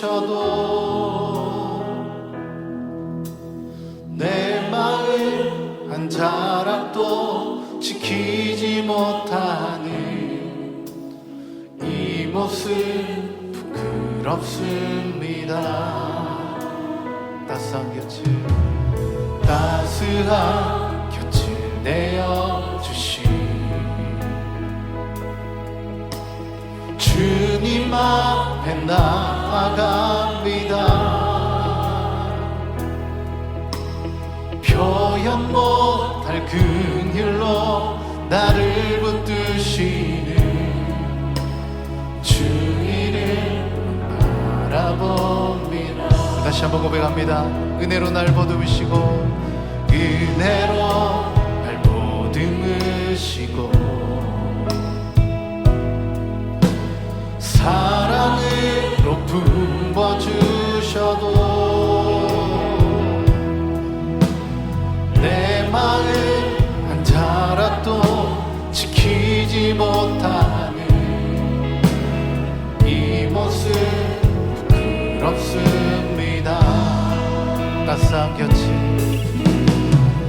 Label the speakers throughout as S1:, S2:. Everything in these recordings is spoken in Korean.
S1: 품어주셔도 내 마음 한 자락도 지키지 못하는 이 모습 부끄럽습니다. 따스한 곁을 따스한 곁을 내어 주신 주님 앞에 나아갑니다. 표현 못할 긍휼로 나를 붙드시는 주 이름 바라봅니다. 다시 한번 고백합니다. 은혜로 날 보듬으시고 은혜로 날 보듬으시고 사랑으로 품어주셔도 내 마음 한 자락도 지키지 못하는 이 모습 부끄럽습니다 따스한 곁을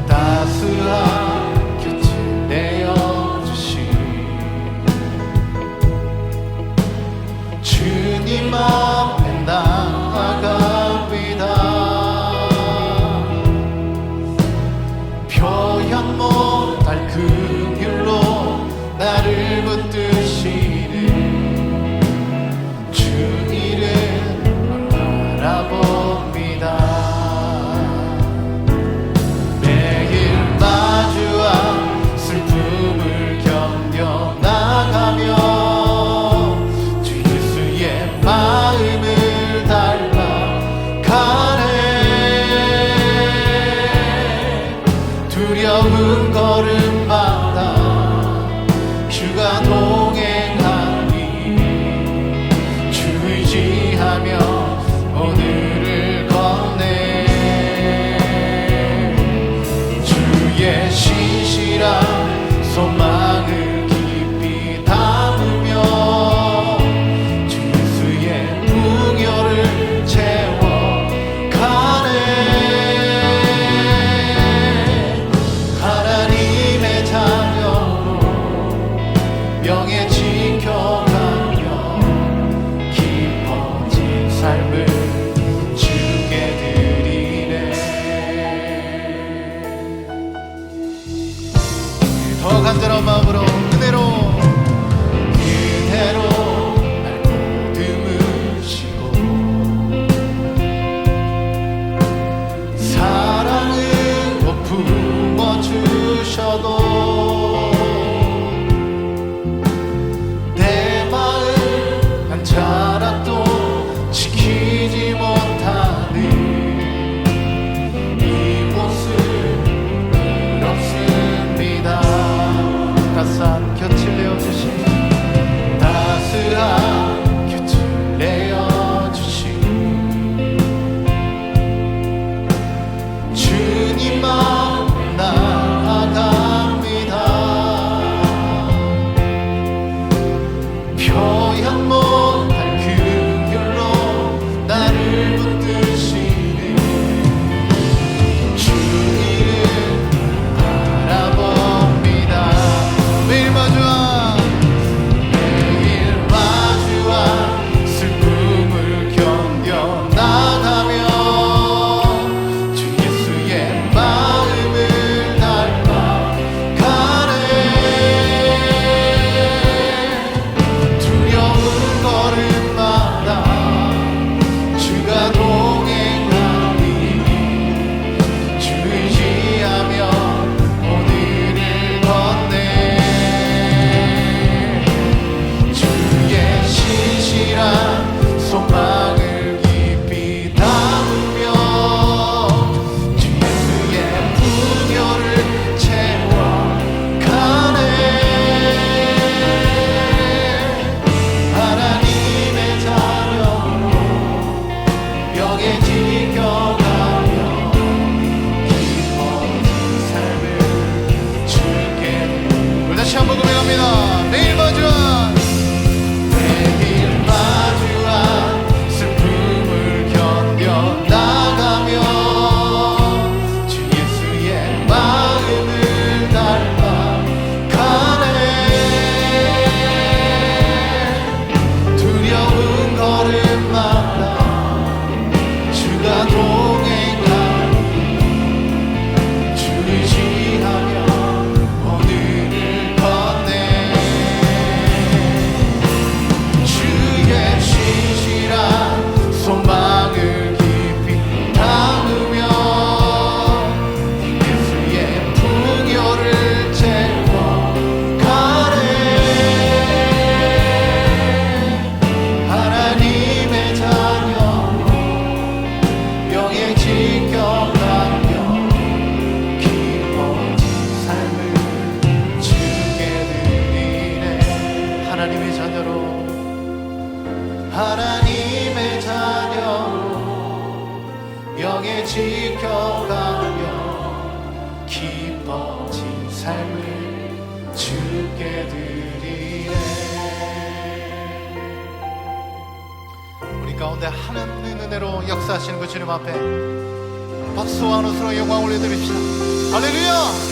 S1: 따스한 곁을 내어주신 주님 앞 두려운 걸음. la gloria. 지켜가며 기뻐진 삶을 주게 드리네. 우리 가운데 하나님의 은혜로 역사하시는 그 주님 앞에 박수와 웃음으로 영광 올려드립시다. 할렐루야